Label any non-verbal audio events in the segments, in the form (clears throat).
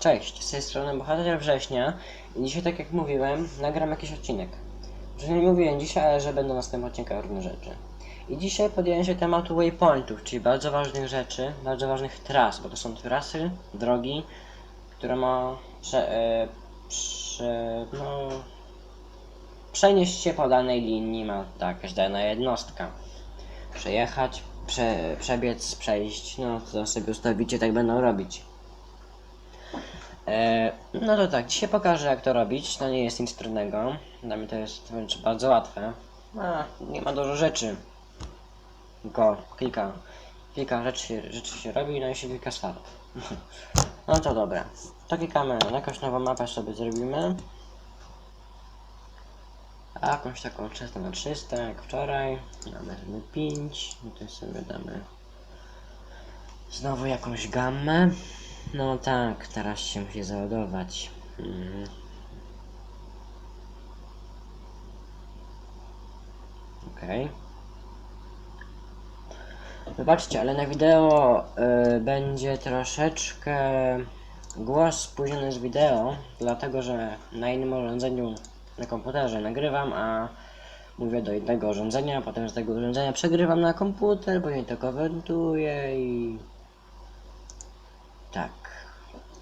Cześć, z tej strony Bohater Września i dzisiaj, tak jak mówiłem, nagram jakiś odcinek. Że nie mówiłem dzisiaj, ale że będą następne odcinka różne rzeczy. I dzisiaj podjąłem się tematu waypointów, czyli bardzo ważnych rzeczy, bardzo ważnych tras, bo to są trasy, drogi, które ma prze, e, prze, no, przenieść się po danej linii, ma tak, dana jednostka. Przejechać, prze, przebiec, przejść, no to sobie ustawicie, tak będą robić. E, no to tak, dzisiaj pokażę jak to robić. To nie jest nic trudnego. Dla mnie to jest wręcz bardzo łatwe. A, nie ma dużo rzeczy. Tylko kilka, kilka rzeczy, rzeczy się robi, no i się kilka start. (laughs) No to dobra. To klikamy na jakąś nową mapę sobie zrobimy. A jakąś taką 300 na 300 jak wczoraj. Damy 5. No to sobie damy znowu jakąś gammę. No tak, teraz się musi załadować. Mm. Okej. Wybaczcie, ale na wideo y, będzie troszeczkę głos spóźniony z wideo, dlatego że na innym urządzeniu na komputerze nagrywam, a mówię do jednego urządzenia, potem z tego urządzenia przegrywam na komputer, później to komentuję i tak.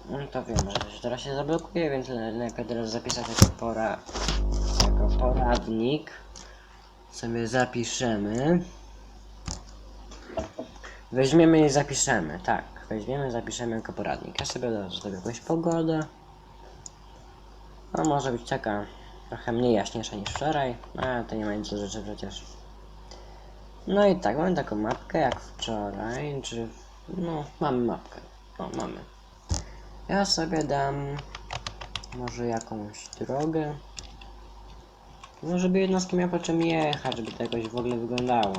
No to wiem, że teraz się zablokuje, więc lepiej teraz zapisać jako, pora, jako poradnik. Sobie zapiszemy. Weźmiemy i zapiszemy, tak. Weźmiemy, zapiszemy jako poradnik. Ja sobie zrobię jakąś pogodę. No może być taka trochę mniej jaśniejsza niż wczoraj, ale to nie ma nic do rzeczy przecież. No i tak, mamy taką mapkę jak wczoraj, czy... No, mamy mapkę. O, mamy. Ja sobie dam może jakąś drogę. No, żeby jednostki miały po czym jechać, żeby to jakoś w ogóle wyglądało.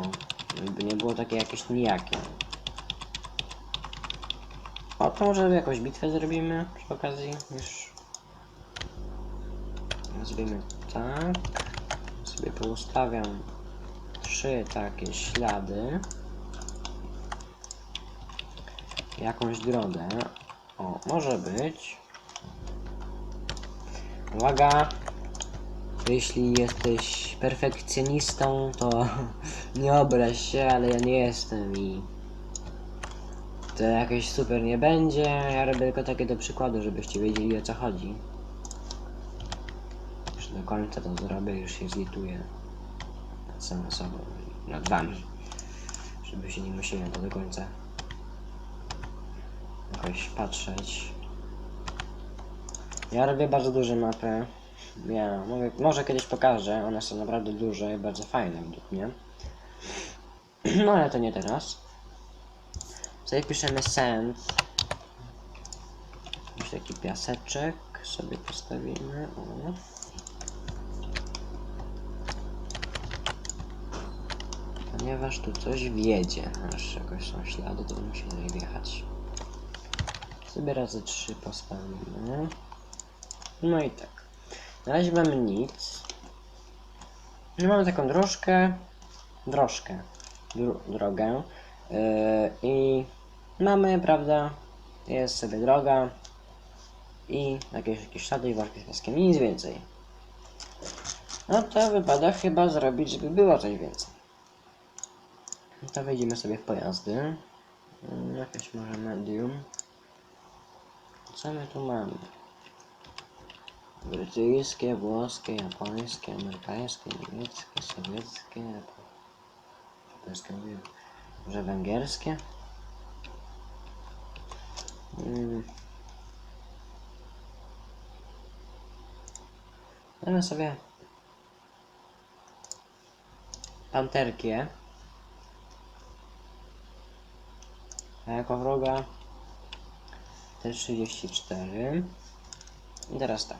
Żeby nie było takie jakieś nijakie. O, to może jakąś bitwę zrobimy przy okazji, już... Zrobimy tak. Sobie poustawiam trzy takie ślady. Jakąś drogę. O, może być. Uwaga! Jeśli jesteś perfekcjonistą, to (laughs) nie obraź się, ale ja nie jestem i to jakieś super nie będzie. Ja robię tylko takie do przykładu, żebyście wiedzieli o co chodzi. Już do końca to zrobię, już się zlituję nad samym sobą i nad wami. Żeby się nie musieli to do końca jakoś patrzeć. Ja robię bardzo duże mapy. Ja mogę, może kiedyś pokażę, one są naprawdę duże i bardzo fajne według mnie. (clears throat) No ale to nie teraz. Sobie piszemy sand. Jakiś taki piaseczek sobie postawimy. O. Ponieważ tu coś wiedzie, aż jakoś są ślady, to musi tutaj wjechać. Sobie razy trzy postawimy. No i tak. Na razie mamy nic. No mamy taką drożkę. Drożkę. Dro drogę. Yy, I mamy, prawda? Jest sobie droga. I jakieś, jakieś ślady i worki z piaskiem. Nic więcej. No to wypada chyba zrobić, żeby było coś więcej. No to wejdziemy sobie w pojazdy. Yy, Jakieś może medium. Co my tu mamy? Brytyjskie, włoskie, japońskie, amerykańskie, niemieckie, sowieckie, japońskie może węgierskie? Mm. Damy sobie panterkię. A jako wroga T34. I teraz tak.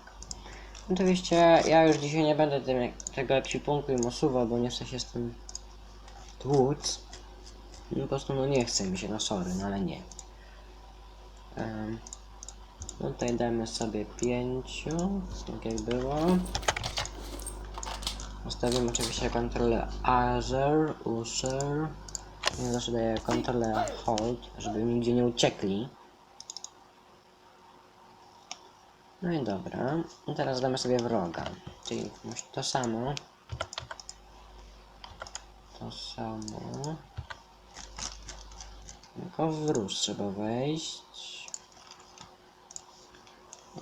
Oczywiście ja już dzisiaj nie będę tym, tego ekwipunku im osuwał, bo nie chcę się z tym tłuc. No po prostu no nie chce mi się, no sorry, no ale nie. Um, no tutaj damy sobie pięciu, tak jak było. Ustawimy oczywiście kontrolę Azure, User. Ja zawsze daję kontrolę Hold, żeby nigdzie nie uciekli. No i dobra. I teraz damy sobie wroga. Czyli to samo. To samo. Tylko w róż trzeba wejść.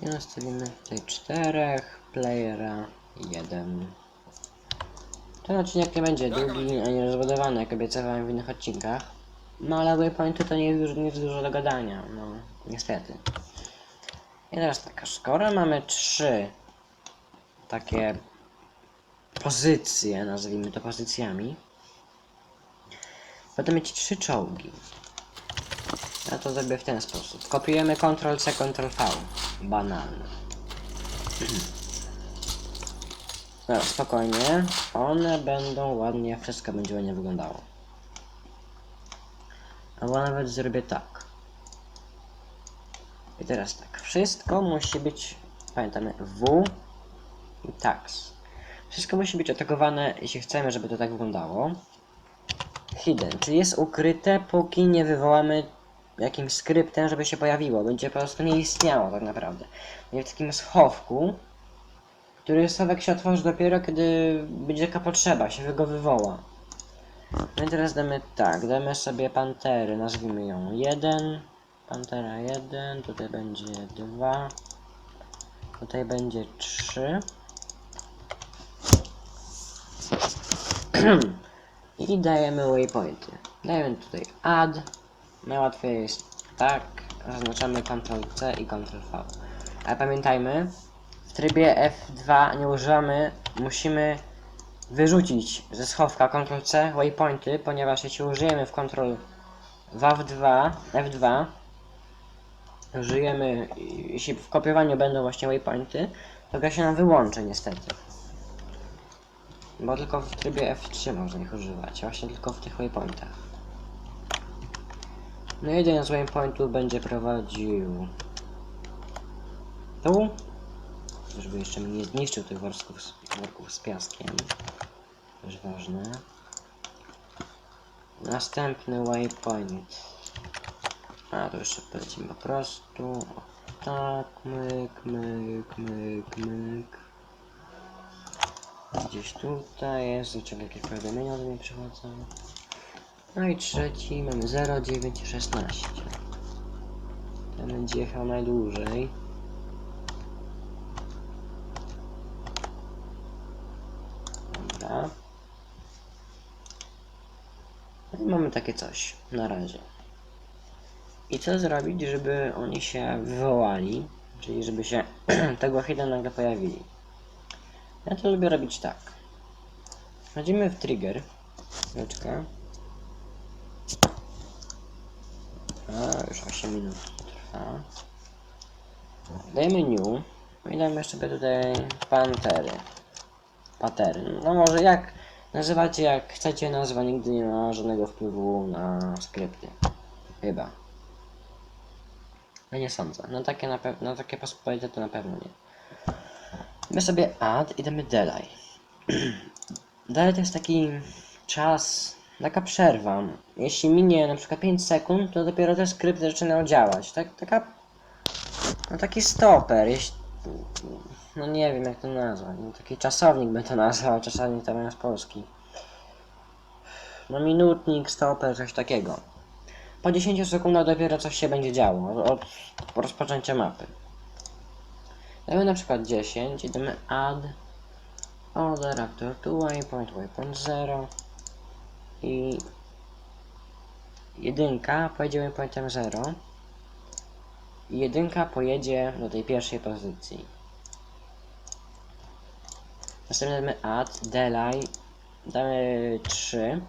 I nastawimy tutaj czterech, playera jeden. Ten odcinek nie będzie długi ani rozbudowany, jak obiecywałem w innych odcinkach. No ale waypointy to nie jest, dużo, nie jest dużo do gadania, no niestety. I teraz tak, skoro mamy trzy takie pozycje, nazwijmy to pozycjami, będę mieć trzy czołgi. Ja to zrobię w ten sposób. Kopiujemy Ctrl-C, Ctrl-V. Banalne. (clears throat) No, spokojnie. One będą ładnie, wszystko będzie ładnie wyglądało. Albo nawet zrobię tak. I teraz tak. Wszystko musi być, pamiętamy, W i tax. Wszystko musi być atakowane, jeśli chcemy, żeby to tak wyglądało. Hidden, czyli jest ukryte, póki nie wywołamy jakimś skryptem, żeby się pojawiło. Będzie po prostu nie istniało tak naprawdę. Będzie w takim schowku, który schowek się otworzy dopiero, kiedy będzie taka potrzeba, się go wywoła. No i teraz damy tak, damy sobie pantery, nazwijmy ją 1, pantera 1, tutaj będzie 2, tutaj będzie 3. (clears throat) I dajemy waypointy. Dajemy tutaj add. Najłatwiej jest tak. Zaznaczamy Ctrl-C i Ctrl-V. Ale pamiętajmy, w trybie F2 nie używamy, musimy wyrzucić ze schowka Ctrl-C waypointy, ponieważ jeśli użyjemy w Ctrl w F2, F2 użyjemy, jeśli w kopiowaniu będą właśnie waypointy, to gra się nam wyłączy niestety. Bo tylko w trybie F3 można ich używać, właśnie tylko w tych waypointach. No jeden z waypointów będzie prowadził tu, żeby jeszcze mi nie zniszczył tych worków worków z piaskiem. Jest ważne. Następny waypoint. A to jeszcze polecimy po prostu. O, Tak, myk, myk, myk, myk. Gdzieś tutaj jest, zobaczymy jakie powiadomienia do mnie przychodzą. No i trzeci mamy 0, 9 i 16. Ten będzie jechał najdłużej. Dobra. No i mamy takie coś na razie. I co zrobić, żeby oni się wywołali, czyli żeby się (clears throat) tego hita nagle pojawili? Ja to lubię robić tak. Wchodzimy w trigger. Chwileczkę. A, już 8 minut trwa. Dajemy new. No I damy sobie tutaj pantery. Pattern. No może jak nazywacie jak chcecie nazwa nigdy nie ma żadnego wpływu na skrypty. Chyba. Ja nie sądzę. Na takie na pewno, na takie pospolite to na pewno nie. My sobie add i damy delay. (clears throat) delay to jest taki czas, taka przerwa. Jeśli minie na przykład 5 sekund, to dopiero te skrypty zaczynają działać. Tak, taka, no taki stoper. Jeśli, no nie wiem jak to nazwać. No, taki czasownik by to nazwał, czasownik to z Polski. No minutnik, stoper, coś takiego. Po 10 sekundach dopiero coś się będzie działo od rozpoczęcia mapy. Damy na przykład 10 i damy add order actor to waypoint, waypoint 0 i jedynka pojedzie waypointem 0 i jedynka pojedzie do tej pierwszej pozycji. Następnie damy add, delay, damy 3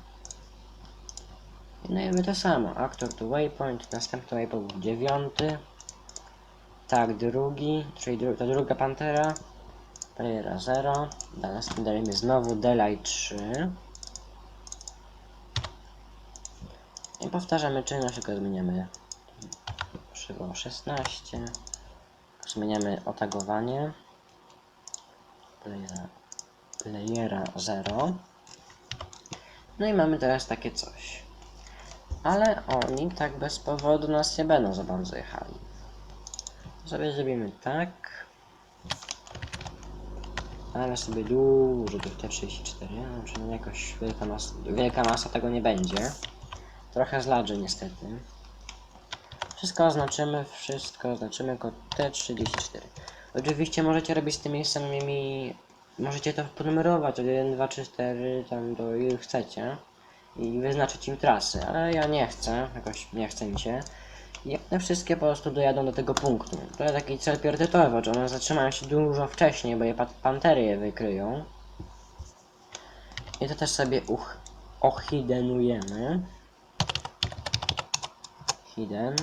i dajemy to samo, actor to waypoint, następny waypoint był 9 tak, drugi, czyli dru to druga pantera. Playera 0. Następnie dajemy znowu delay 3. I powtarzamy czynność, tylko zmieniamy przywoł 16. Zmieniamy otagowanie. Playera, playera 0. No i mamy teraz takie coś. Ale oni tak bez powodu nas nie będą za bardzo jechali sobie zrobimy tak. Ale sobie dużo tych T34, no, przynajmniej jakoś wielka masa, wielka masa tego nie będzie. Trochę zladży niestety. Wszystko oznaczymy, wszystko oznaczymy jako T34. Oczywiście możecie robić z tymi samymi, możecie to ponumerować od 1, 2, 3, 4, tam do ile chcecie i wyznaczyć im trasy, ale ja nie chcę, jakoś nie chce mi się. I one wszystkie po prostu dojadą do tego punktu. To jest taki cel priorytetowy, że one zatrzymają się dużo wcześniej, bo je pa- pantery je wykryją. I to też sobie uch ohidenujemy. Hidden.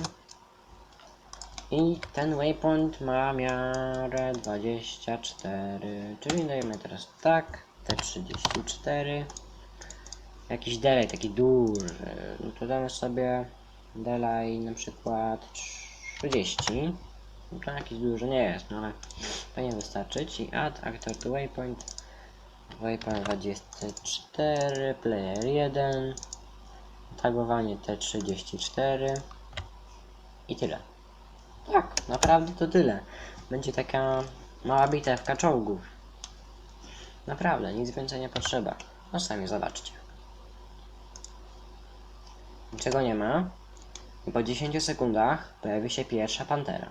I ten waypoint ma miarę 24, czyli dajemy teraz tak, T34. Jakiś delay taki duży, no to damy sobie delay na przykład 30. No to jakiś duży nie jest, no ale powinien wystarczyć. I add actor to waypoint. Waypoint 24, player 1, tagowanie T34 i tyle. Tak, naprawdę to tyle. Będzie taka mała bitewka czołgów. Naprawdę, nic więcej nie potrzeba. No sami zobaczcie. Niczego nie ma. I po 10 sekundach pojawi się pierwsza pantera.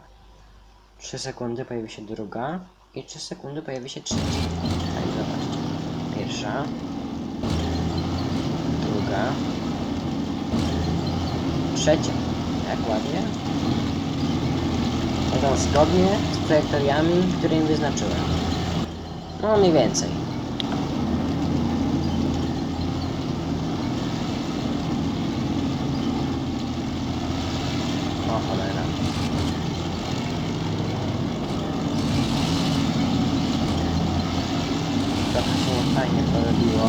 3 sekundy pojawi się druga. I 3 sekundy pojawi się trzecia. Tak, zobaczcie. Pierwsza. Druga. Trzecia. Jak ładnie. Będą zgodnie z trajektoriami, które im wyznaczyłem. No mniej więcej. O cholera. Trochę się fajnie porobiło.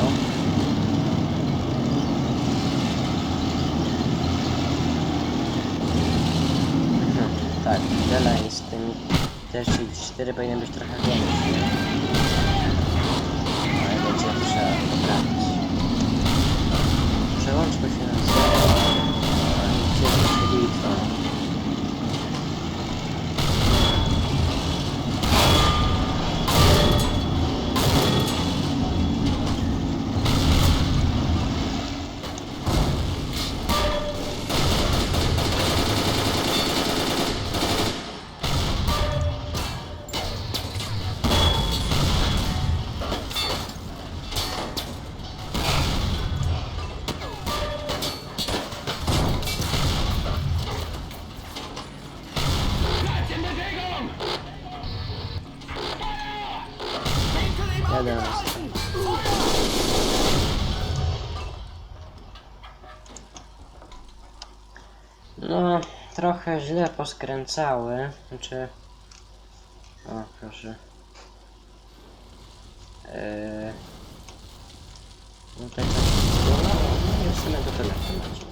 Mhm, tak, delay z tym też 4 powinien być trochę większy. Ale będzie trzeba poprawić. Przełączmy się na zero. Gdzie się bitwa? No, trochę źle poskręcały. Znaczy. O, proszę. Eee... No tak. No, no, w sumie to tyle w temacie.